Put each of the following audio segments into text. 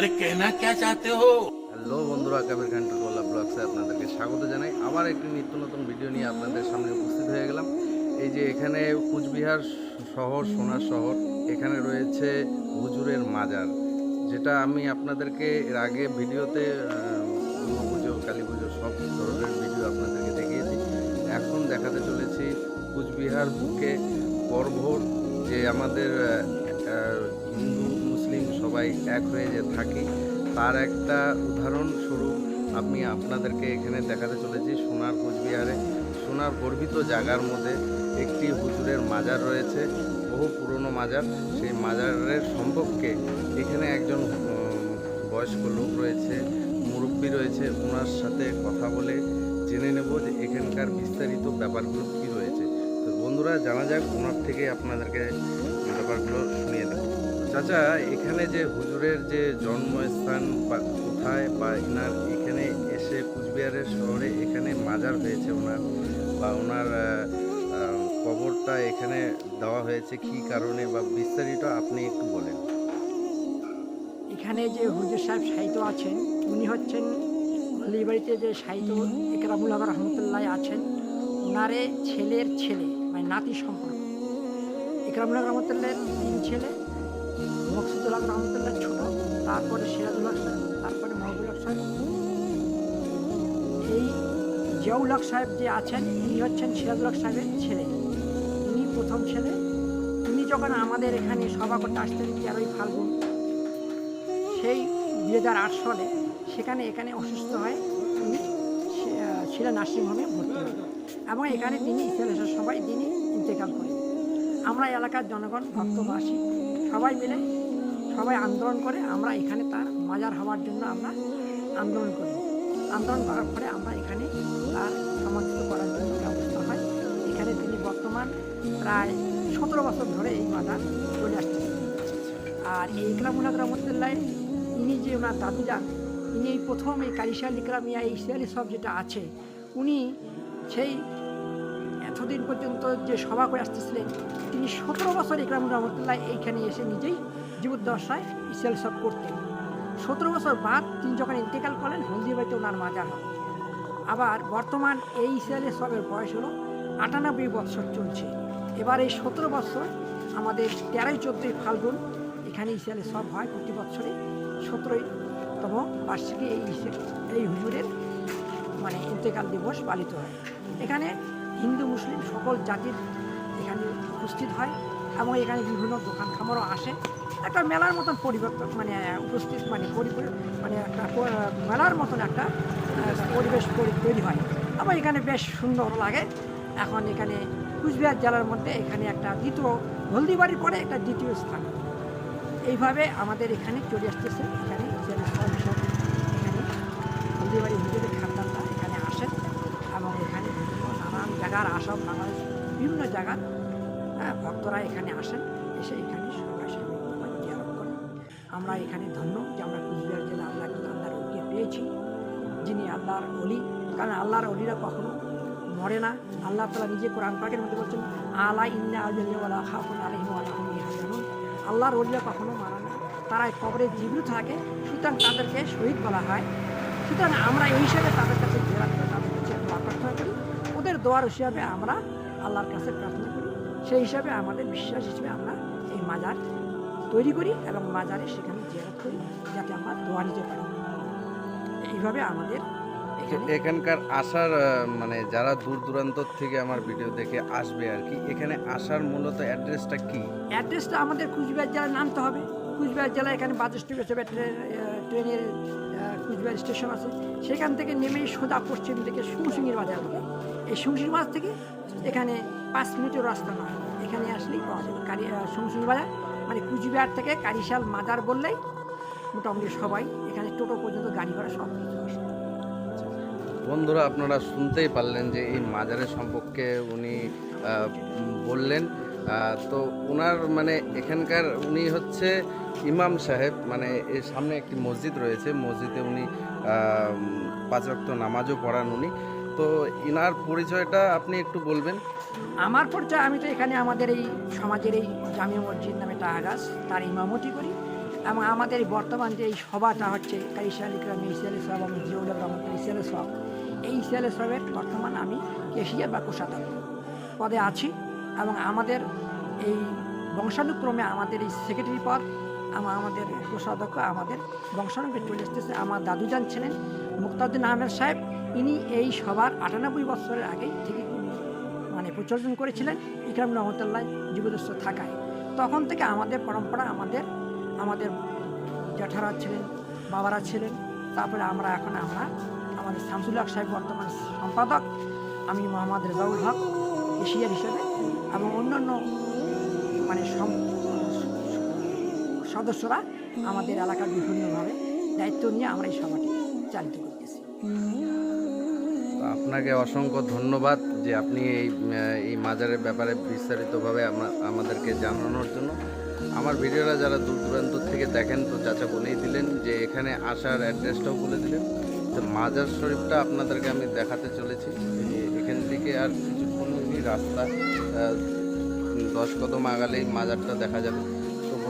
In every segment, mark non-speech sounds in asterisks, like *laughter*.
আরে কেনা কে চাতে হো? হ্যালো বন্ধুরা কাবির খান টুটোলা ব্লগসে আপনাদেরকে স্বাগত জানাই। আবার একটি নিত্য নতুন ভিডিও নিয়ে আপনাদের সামনে উপস্থিত হয়ে গেলাম। এই যে এখানে কুচবিহার শহর, সোনার শহর, এখানে রয়েছে হুজুরের মাজার, যেটা আমি আপনাদেরকে এর আগে ভিডিওতে পুজো, কালী পুজো সব ধরনের ভিডিও আপনাদেরকে দেখিয়েছি। এখন দেখাতে চলেছি কুচবিহার বুকে পর্বর যে আমাদের হিন্দু সবাই এক হয়ে যে থাকি, তার একটা উদাহরণস্বরূপ আমি আপনাদেরকে এখানে দেখাতে চলেছি সোনার কোচবিহারে। সোনার গর্বিত জায়গার মধ্যে একটি হুজুরের মাজার রয়েছে, বহু পুরনো মাজার। সেই মাজারের সম্পর্কে এখানে একজন বয়স্ক লোক রয়েছে, মুরব্বী রয়েছে, ওনার সাথে কথা বলে জেনে নেব যে এখানকার বিস্তারিত ব্যাপারগুলো কী রয়েছে। তো বন্ধুরা, জানা যাক ওনার থেকে আপনাদেরকে ব্যাপারগুলো শুনিয়ে চাচা, এখানে যে হুজুরের যে জন্মস্থান বা কোথায় বা এনার এখানে এসে কুচবিহারের শহরে এখানে মাজার হয়েছে ওনার বা ওনার কবরটা এখানে দেওয়া হয়েছে, কি কারণে বা বিস্তারিত আপনি একটু বলেন। এখানে যে হুজুর সাহেব সাহিত্য আছেন, উনি হচ্ছেন হলিবাড়িতে যে সাহিত্য ইকরামুল হক রহমতুল্লাহ আছেন ওনারে ছেলের ছেলে মানে নাতি সম্পর্ক। ইকরামুল হক রহমতুল্লাহের তিন ছেলে মকসুদুল রহমতুল্লাহ ছোট। তারপরে সিরাজুল সাহেব তারপরে মহবুল সাহেব। এই জিয়াউল সাহেব যে আছেন ইনি হচ্ছেন সিরাজুল সাহেবের ছেলে। ইনি প্রথম ছেলে। উনি যখন আমাদের এখানে সভা করতে আসতেন তেরোই ফাল্গুন সেই দুই হাজার আট সালে সেখানে এখানে অসুস্থ হয়ে আহ, শিলা নার্সিংহোমে ভর্তি হন। এবং এখানে তিনি ইতিহাসের সবাই তিনি ইন্তেকাল করেন। আমরা এলাকার জনগণ ভক্তবাসী সবাই মিলে সবাই আন্দোলন করে আমরা এখানে তার মাজার হওয়ার জন্য আমরা আন্দোলন করি। আন্দোলন করার পরে আমরা এখানে তার সমাধিত করার জন্য ব্যবস্থা হয়। এখানে তিনি বর্তমান প্রায় সতেরো বছর ধরে এই মাজার চলে আসতেছেন আর এই ইকরামুল্লাহ রহমতুল্লাহ, ইনি যে ওনার দাদু যান ইনি প্রথম এই কারিশাল ইকরামিয়া এই সব যেটা আছে, উনি সেই এতদিন পর্যন্ত যে সভা করে আসতেছিলেন, তিনি সতেরো বছর ইকরামুল রহমতুল্লাহ এইখানে এসে নিজেই জীবদ্দশায় ইসরায়েল সব করতেন। সতেরো বছর বাদ তিনি যখন ইন্তেকাল করলেন হলদিবাড়িতে ওনার মাজার হয় আবার বর্তমান এই ইসরায়েলের সবের বয়স হলো আটানব্বই বৎসর চলছে। এবার এই সতেরো বৎসর আমাদের তেরোই চোদ্দোই ফাল্গুন, এখানে ইসরায়েলের সব হয় প্রতি বছরে সতেরোইতম বার্ষিকী এই এই হুজুরের মানে ইন্তেকাল দিবস পালিত হয়। এখানে হিন্দু, মুসলিম সকল জাতির এখানে উপস্থিত হয় এবং এখানে বিভিন্ন দোকান খামারও আসে। একটা মেলার মতন পরিবর্তন মানে উপস্থিত মানে মানে একটা মেলার মতন একটা পরিবেশ পরি- তৈরি হয় আবার এখানে বেশ সুন্দর লাগে। এখন এখানে কুচবিহার জেলার মধ্যে এখানে একটা দ্বিতীয়, হলদিবাড়ির পরে একটা দ্বিতীয় স্থান। এইভাবে আমাদের এখানে চলে আসতেছে। এখানে এখানে হলদিবাড়ি হুজুরের জায়গার আসাম বাংলাদেশ বিভিন্ন জায়গার হ্যাঁ, ভক্তরা এখানে আসেন এসে এখানে আমরা এখানে ধন্য যে আমরা কুচবিহার জেলা আল্লাহ আল্লাহর অলিকে পেয়েছি। যিনি আল্লাহর অলি কারণ আল্লাহর অলিরা কখনো মরে না। আল্লাহ তালা নিজে কোরআন পাকের মধ্যে বলছেন আলা ইন্না আল্লাহ খাফুন আলহিম ইয়াহজানুন আল্লাহর অলিরা কখনো মারা না। তারা কবরে জীবিত থাকে সুতরাং তাদেরকে শহীদ বলা হয়। সুতরাং আমরা এই হিসাবে তাদের কাছে জেরাত করে তাদের কাছে প্রার্থনা করি ওদের দোয়ার হিসাবে আমরা আল্লাহর কাছে প্রার্থনা করি। সেই হিসাবে আমাদের বিশ্বাস হিসেবে আমরা এই মাজার তৈরি করি এবং মাজারে সেখানে জেরাত করি যাতে আমরা দোয়া নিতে পারি। এইভাবে আমাদের এখানে এখানকার আসার মানে যারা দূর দূরান্ত থেকে আমার ভিডিও দেখে আসবে আর কি এখানে আসার মূলত অ্যাড্রেসটা কি? অ্যাড্রেসটা আমাদের কুচবিহার জেলায় নামতে হবে। কুচবিহার জেলায় এখানে বাস স্টপ হিসেবে ট্রেন ট্রেনের কুচবিহার স্টেশন আছে। সেখান থেকে নেমেই সোজা পশ্চিম দিকে সুংসিংয়ের বাজার হবে। এই সুংসিং বাজার থেকে এখানে পাঁচ মিনিটের রাস্তা নয়। এখানে আসলেই পাওয়া যাবে। কারি সুংসিং বাজার মানে কুচবিহার থেকে কারিশাল মাজার বললেই মোটামুটি সবাই এখানে টোটো পর্যন্ত গাড়ি ঘোড়া সব কিছু বন্ধুরা, আপনারা শুনতেই পারলেন যে এই মাজারের সম্পর্কে উনি বললেন। তো ওনার মানে এখানকার উনি হচ্ছে ইমাম সাহেব মানে এর সামনে একটি মসজিদ রয়েছে। মসজিদে উনি পাঁচ রক্ত নামাজও পড়ান উনি। তো ইনার পরিচয়টা আপনি একটু বলবেন। আমার পরিচয়, আমি তো এখানে আমাদের এই সমাজের এই জামিয়া মসজিদ নামে একটা আগাছ তার ইমামতি করি এবং আমাদের বর্তমান যে এই সভাটা হচ্ছে কাইসা আলিকরাম ইসিয়াল সব আমি জিউল রহমান ইসিয়াল সব এই ইসিয়াল সবের বর্তমান আমি কেশিয়া বা কোষাধ্যক্ষ পদে আছি এবং আমাদের এই বংশানুক্রমে আমাদের এই সেক্রেটারি পদ আমা- আমাদের কোষাধ্যক্ষ, আমাদের বংশানুক্রমে চলে আসতেছে আমার দাদুজান ছিলেন মুক্তাউদ্দিন আহমেদ সাহেব। ইনি এই সবার আটানব্বই বছরের আগে থেকে মানে প্রচলন করেছিলেন ইকরাম রহমতুল্লাহ জীবদস্য থাকায়। তখন থেকে আমাদের পরম্পরা আমাদের আমাদের জ্যাঠারা ছিলেন, বাবারা ছিলেন। তারপরে আমরা এখন আমরা আমাদের শামসুল হক সাহেব বর্তমান সম্পাদক, আমি মোহাম্মদ রেজাউল হক এশিয়ার হিসেবে এবং অন্যান্য মানে সদস্যরা আমাদের এলাকার বিভিন্নভাবে দায়িত্ব নিয়ে আমরা এই সভাটি চালিত করতেছি। আপনাকে অসংখ্য ধন্যবাদ যে আপনি এই এই মাজারের ব্যাপারে বিস্তারিতভাবে আমাদেরকে জানানোর জন্য। আমার ভিডিওটা যারা দূর দূরান্ত থেকে দেখেন, তো চাচা বলেই দিলেন যে এখানে আসার অ্যাড্রেসটাও বলে দিলেন। তো মাজার শরীফটা আপনাদেরকে আমি দেখাতে চলেছি। এখান থেকে আর কিছুক্ষণই রাস্তা দশ কদম আগালেই মাজারটা দেখা যাবে।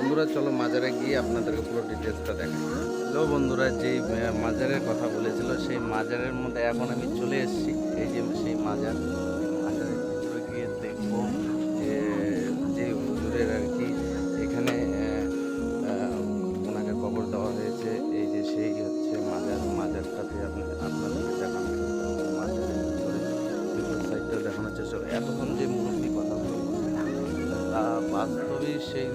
বন্ধুরা, চলো মাজারে গিয়ে আপনাদেরকে পুরো ডিটেলসটা দেখাই। হ্যালো বন্ধুরা, যেই মাজারের কথা বলেছিল, সেই মাজারের মধ্যে এখন আমি চলে এসেছি। এই যে সেই মাজার মাজারের ভিতরে গিয়ে দেখব যে যে হুজুরের আর কি এখানে ওনাকে কবর দেওয়া হয়েছে। এই যে সেই হচ্ছে মাজার। মাজারটাতে আপনাদের আপনাদেরকে দেখানো। মাজারের ভিতরে সাইডটা দেখানো হচ্ছে এতক্ষণ যে মুরব্বী কথা বলল তা বাস্তবে সেই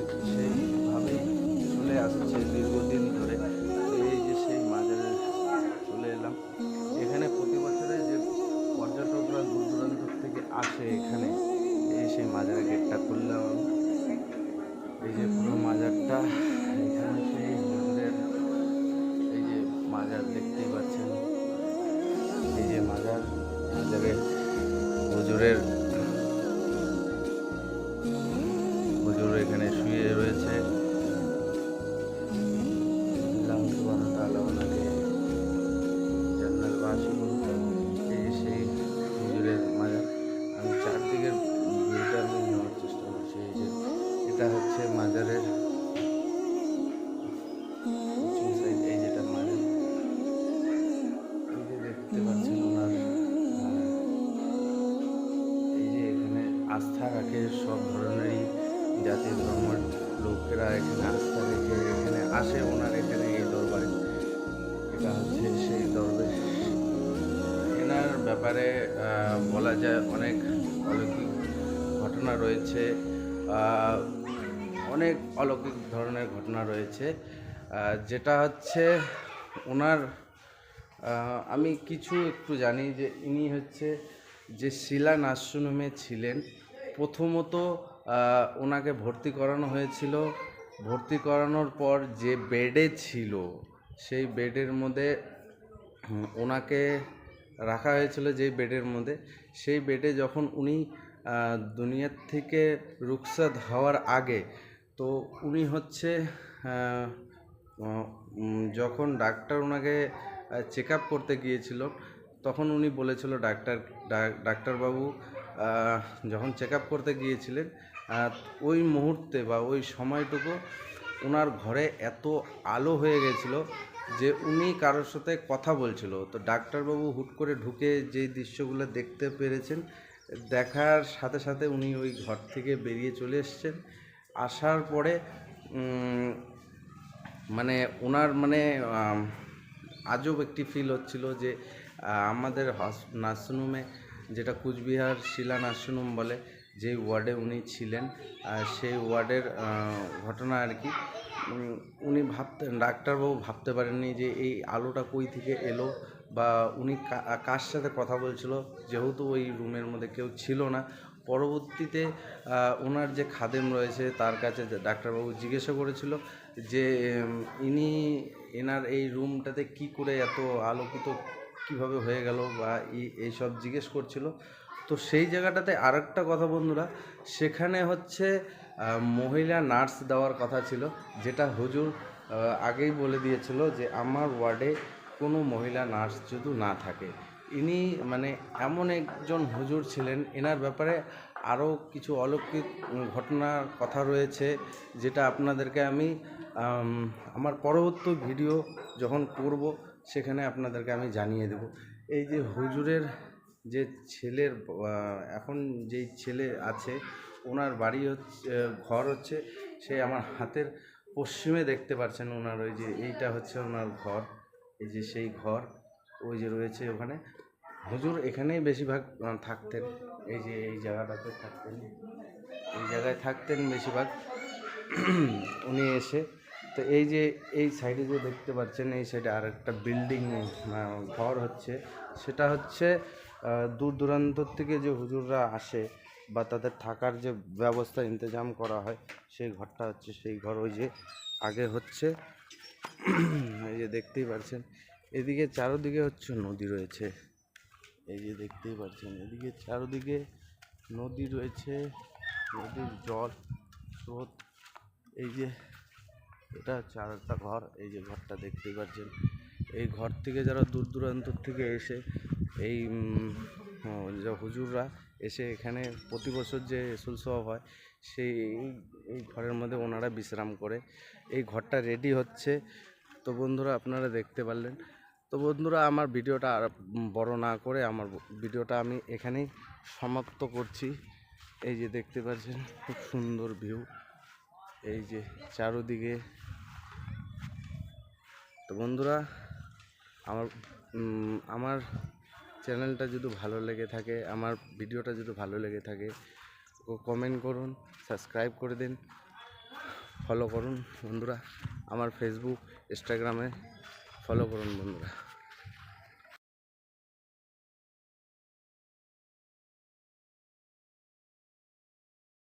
হুজুরের হুজুর এখানে শুয়ে রয়েছে। মাজার আমি নেওয়ার চেষ্টা করছি। এটা হচ্ছে মাজারের আস্থা রাখে সব ধরনেরই জাতি ধর্মের লোকেরা এখানে আস্থা রেখে এখানে আসে, ওনার এখানে এই দরবারে। এটা হচ্ছে সেই দরবার এনার ব্যাপারে বলা যায় অনেক অলৌকিক ঘটনা রয়েছে। অনেক অলৌকিক ধরনের ঘটনা রয়েছে। যেটা হচ্ছে ওনার আমি কিছু একটু জানি যে ইনি হচ্ছে যে শিলা নার্সিংহোমে ছিলেন। প্রথমত ওনাকে ভর্তি করানো হয়েছিল। ভর্তি করানোর পর যে বেডে ছিল, সেই বেডের মধ্যে ওনাকে রাখা হয়েছিল যেই বেডের মধ্যে। সেই বেডে যখন উনি দুনিয়ার থেকে রুখসাত হওয়ার আগে, তো উনি হচ্ছে যখন ডাক্তার ওনাকে চেক আপ করতে গিয়েছিল, তখন উনি বলেছিল, ডাক্তার, ডাক্তারবাবু যখন চেক আপ করতে গিয়েছিলেন ওই মুহূর্তে বা ওই সময়টুকু ওনার ঘরে এত আলো হয়ে গেছিল যে উনি কারোর সাথে কথা বলছিল। তো ডাক্তারবাবু হুট করে ঢুকে যেই দৃশ্যগুলো দেখতে পেরেছেন, দেখার সাথে সাথে উনি ওই ঘর থেকে বেরিয়ে চলে এসছেন। আসার পরে মানে ওনার মানে আজব একটি ফিল হচ্ছিল যে আমাদের নার্সিংহোমে যেটা কুচবিহার শিলা নার্সিংহোম বলে যে ওয়ার্ডে উনি ছিলেন। আহ, সেই ওয়ার্ডের ঘটনা আর কি উনি ভাবতেন ডাক্তারবাবু ভাবতে পারেননি যে এই আলোটা কই থেকে এলো বা উনি কার সাথে কথা বলছিল। যেহেতু ওই রুমের মধ্যে কেউ ছিল না পরবর্তীতে ওনার যে খাদেম রয়েছে তার কাছে ডাক্তারবাবু জিজ্ঞাসা করেছিল যে ইনি এনার এই রুমটাতে কি করে এত আলোকিত কীভাবে হয়ে গেল বা এই এইসব জিজ্ঞেস করছিল। তো সেই জায়গাটাতে আরেকটা কথা বন্ধুরা, সেখানে হচ্ছে মহিলা নার্স দেওয়ার কথা ছিল, যেটা হুজুর আগেই বলে দিয়েছিল যে আমার ওয়ার্ডে কোনো মহিলা নার্স যদি না থাকে। ইনি মানে এমন একজন হুজুর ছিলেন, এনার ব্যাপারে আরও কিছু অলৌকিক ঘটনার কথা রয়েছে, যেটা আপনাদেরকে আমি, আমার পরবর্তী ভিডিও যখন করব সেখানে আপনাদেরকে আমি জানিয়ে দেব। এই যে হুজুরের যে ছেলের এখন যেই ছেলে আছে, ওনার বাড়ি হচ্ছে ঘর হচ্ছে, সে আমার হাতের পশ্চিমে দেখতে পাচ্ছেন ওনার ওই যে, এইটা হচ্ছে ওনার ঘর, এই যে সেই ঘর, ওই যে রয়েছে ওখানে। হুজুর এখানেই বেশিরভাগ থাকতেন, এই যে এই জায়গাটাতে থাকতেন, এই জায়গায় থাকতেন বেশিরভাগ। উনি এসে তো এই যে, এই সাইডে যে দেখতে পাচ্ছেন, এই সাইডে আর একটা বিল্ডিং ঘর হচ্ছে। সেটা হচ্ছে দূর দূরান্তর থেকে যে হুজুররা আসে বা তাদের থাকার যে ব্যবস্থা, ইন্তজাম করা হয়, সেই ঘরটা হচ্ছে, সেই ঘর ওই যে আগে হচ্ছে। *clears throat* এই যে দেখতেই পাচ্ছেন, এদিকে চারোদিকে হচ্ছে নদী রয়েছে। এই যে দেখতেই পাচ্ছেন, এদিকে চারোদিকে নদী রয়েছে, নদীর জল স্রোত। এই যে এটা হচ্ছে আর একটা ঘর, এই যে ঘরটা দেখতেই পাচ্ছেন। এই ঘর থেকে যারা দূর দূরান্ত থেকে এসে, এই যে হুজুররা এসে এখানে প্রতি বছর যে এসুল হয়, সেই, এই ঘরের মধ্যে ওনারা বিশ্রাম করে। এই ঘরটা রেডি হচ্ছে। তো বন্ধুরা, আপনারা দেখতে পারলেন। তো বন্ধুরা, আমার ভিডিওটা আর বড় না করে আমার ভিডিওটা আমি এখানেই সমাপ্ত করছি। এই যে দেখতে পাচ্ছেন, খুব সুন্দর ভিউ এই যে চারোদিকে তো বন্ধুরা, আমার আমার চ্যানেলটা যদি ভালো লেগে থাকে, আমার ভিডিওটা যদি ভালো লেগে থাকে কমেন্ট করুন সাবস্ক্রাইব করে দিন ফলো করুন বন্ধুরা, আমার ফেসবুক ইনস্টাগ্রামে ফলো করুন বন্ধুরা।